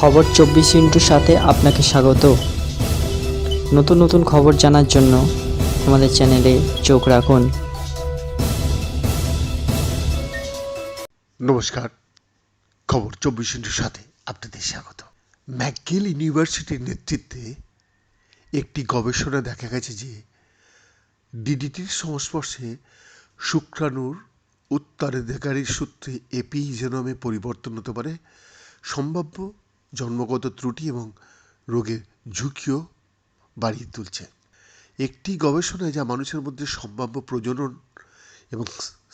খবর চব্বিশ ইন্টুর সাথে আপনাকে স্বাগত। নতুন নতুন খবর জানার জন্য আমাদের চ্যানেলে চোখ রাখুন। নমস্কার। খবর চব্বিশ ইন্টুর সাথে আপনাদের স্বাগত। ম্যাকগিল ইউনিভার্সিটির নেতৃত্বে একটি গবেষণা দেখা গেছে যে ডিডিটির সংস্পর্শে শুক্রাণুর উত্তরাধিকারীর সূত্রে এপি জেনমে পরিবর্তন হতে পারে। সম্ভাব্য জন্মগত ত্রুটি এবং রোগের ঝুঁকিও বাড়িয়ে তুলছে। একটি গবেষণায় যা মানুষের মধ্যে সম্ভাব্য প্রজনন এবং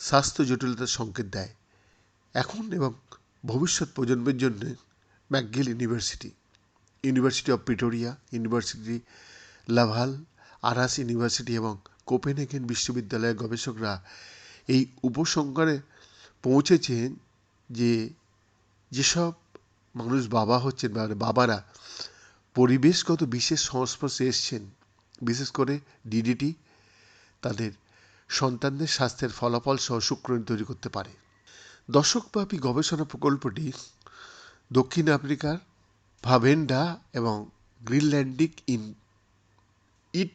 স্বাস্থ্য জটিলতার সংকেত দেয়, এখন এবং ভবিষ্যৎ প্রজন্মের জন্য McGill university university of Pretoria, university Laval, Aarhus university এবং কোপেনহেগেন বিশ্ববিদ্যালয়ের গবেষকরা এই উপসংহারে পৌঁছেছেন যে যেসব মানুষ বাবা হচ্ছেন মানে বাবারা। পরিবেশগত বিশেষ সংস্পর্শে এসছেন। বিশেষ করে ডিডিটি তাদের সন্তানদের স্বাস্থ্যের ফলাফল সহ শুক্রাণু তৈরি করতে পারে। দশকব্যাপী গবেষণা প্রকল্পটি দক্ষিণ আফ্রিকার ভাভেন্ডা এবং গ্রিনল্যান্ডিক ইন ইট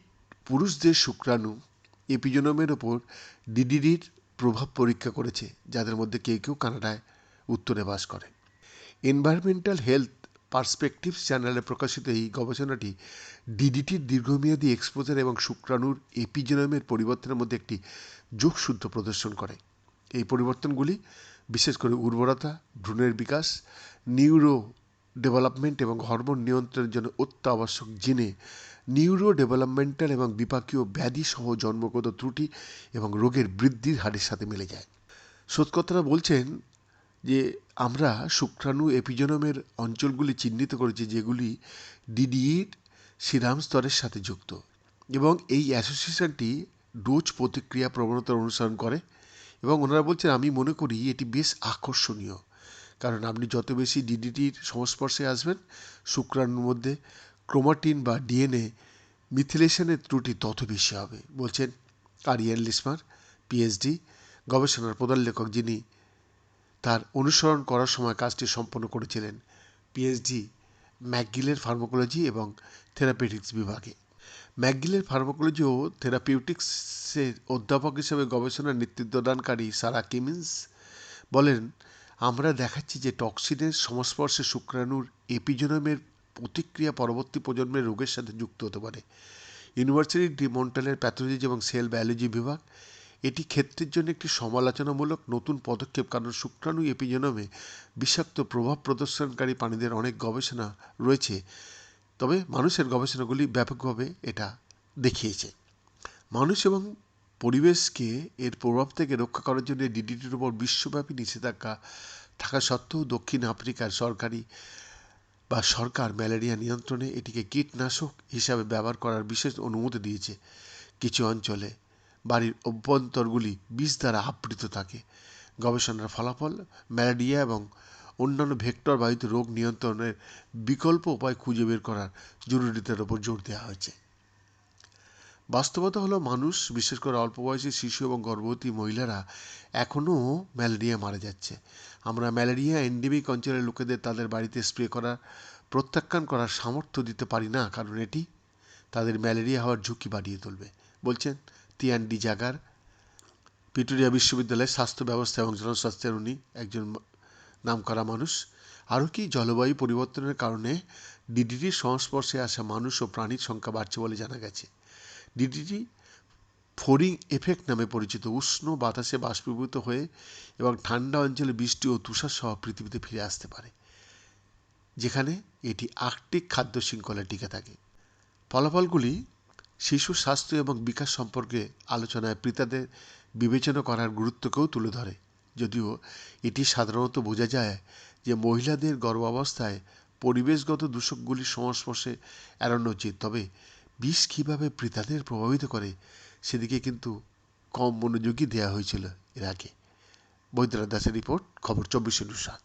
পুরুষদের শুক্রাণু এপিজোনমের ওপর ডিডিডির প্রভাব পরীক্ষা করেছে, যাদের মধ্যে কেউ কেউ কানাডায় উত্তরে বাস করে এনভায়রনমেন্টাল হেলথ পার্সপেক্টিভস চ্যানেলে প্রকাশিত এই গবেষণাটি ডিডিটির দীর্ঘমেয়াদী এক্সপোজার এবং শুক্রাণুর এপিজেনমের পরিবর্তনের মধ্যে একটি যোগসূত্র প্রদর্শন করে। এই পরিবর্তনগুলি বিশেষ করে উর্বরতা, ভ্রূণের বিকাশ নিউরো ডেভেলপমেন্ট এবং হরমোন নিয়ন্ত্রণের জন্য অত্যাবশ্যক জিনে নিউরো ডেভেলপমেন্টাল এবং বিপাকীয় ব্যাধি সহ জন্মগত ত্রুটি এবং রোগের বৃদ্ধির হারের সাথে মিলে যায়। শোধকর্তারা বলছেন যে আমরা শুক্রাণু এপিজেনমের অঞ্চলগুলি চিহ্নিত করেছি যেগুলি ডিডিইর সিরাম স্তরের সাথে যুক্ত এবং এই অ্যাসোসিয়েশনটি ডোজ প্রতিক্রিয়া প্রবণতার অনুসরণ করে এবং ওনারা বলছেন, আমি মনে করি এটি বেশ আকর্ষণীয়, কারণ আপনি যত বেশি ডিডিটির সংস্পর্শে আসবেন, শুক্রাণুর মধ্যে ক্রোমাটিন বা ডিএনএ মিথিলেশনের ত্রুটি তত বেশি হবে। বলছেন আরিয়ান লিসমার, পিএইচডি, গবেষণার প্রধান লেখক যিনি তার অনুসরণ করার সময় কাজটি সম্পন্ন করেছিলেন পিএইচডি ম্যাকগিলের ফার্মাকোলজি এবং থেরাপিউটিক্স বিভাগে। ম্যাকগিলের ফার্মাকোলজি ও থেরাপিউটিক্সের অধ্যাপক হিসেবে গবেষণার নেতৃত্বদানকারী সারা কিমিন্স বলেন, আমরা দেখাচ্ছি যে টক্সিনের সংস্পর্শে শুক্রাণুর এপিজেনমের প্রতিক্রিয়া পরবর্তী প্রজন্মের রোগের সাথে যুক্ত হতে পারে। ইউনিভার্সিটি ডি মন্টালের প্যাথোলজি এবং সেল বায়োলজি বিভাগ এটি ক্ষেত্রের জন্য একটি সমালোচনামূলক নতুন পদক্ষেপ, কারণ শুক্রাণু এপিজেনমে বিষাক্ত প্রভাব প্রদর্শনকারী প্রাণীদের অনেক গবেষণা রয়েছে। তবে মানুষের গবেষণাগুলি ব্যাপকভাবে এটা দেখিয়েছে। মানুষ এবং পরিবেশকে এর প্রভাব থেকে রক্ষা করার জন্য ডিডিটির উপর বিশ্বব্যাপী নিষেধাজ্ঞা থাকা সত্ত্বেও দক্ষিণ আফ্রিকার সরকারি বা সরকার ম্যালেরিয়া নিয়ন্ত্রণে এটিকে কীটনাশক হিসাবে ব্যবহার করার বিশেষ অনুমতি দিয়েছে। কিছু অঞ্চলে বাড়ির অভ্যন্তরগুলি বিষ দ্বারা আবৃত থাকে। গবেষণার ফলাফল, ম্যালেরিয়া এবং অন্যান্য ভেক্টর বাহিত রোগ নিয়ন্ত্রণের বিকল্প উপায় খুঁজে বের করার জরুরিতার উপর জোর দেওয়া হয়েছে। বাস্তবতা হলো মানুষ, বিশেষ করে অল্প বয়সী শিশু এবং গর্ভবতী মহিলারা, এখনও ম্যালেরিয়া মারা যাচ্ছে। আমরা ম্যালেরিয়া এন্ডেমিক অঞ্চলের লোকেদের তাদের বাড়িতে স্প্রে করার, প্রত্যাখ্যান করার সামর্থ্য দিতে পারি না, কারণ এটি তাদের ম্যালেরিয়া হওয়ার ঝুঁকি বাড়িয়ে তুলবে, বলছেন তিয়ান ডি জাগার পিটুরিয়া বিশ্ববিদ্যালয়ের স্বাস্থ্য ব্যবস্থা এবং জনস্বাস্থ্যের উনি একজন নামকরা মানুষ। আরও কি জলবায়ু পরিবর্তনের কারণে ডিডিটির সংস্পর্শে আসা মানুষ ও প্রাণীর সংখ্যা বাড়ছে বলে জানা গেছে। ডিডিটি ফোরিং এফেক্ট নামে পরিচিত উষ্ণ বাতাসে বাষ্পীভূত হয়ে এবং ঠান্ডা অঞ্চলে বৃষ্টি ও তুষার সহ পৃথিবীতে ফিরে আসতে পারে, যেখানে এটি আর্কটিক খাদ্য শৃঙ্খলায় টিকে থাকে। ফলাফলগুলি শিশুর স্বাস্থ্য এবং বিকাশ সম্পর্কে আলোচনায় পিতাদের বিবেচনা করার গুরুত্বকেও তুলে ধরে। যদিও এটি সাধারণত বোঝা যায় যে মহিলাদের গর্ভাবস্থায় পরিবেশগত দূষকগুলির সংস্পর্শে এড়ানো উচিত, তবে বিষ কীভাবে পিতাদের প্রভাবিত করে সেদিকে কিন্তু কম মনোযোগী দেওয়া হয়েছিল এর আগে। বৈদ্যনাথ দাসের রিপোর্ট, খবর চব্বিশ সাত।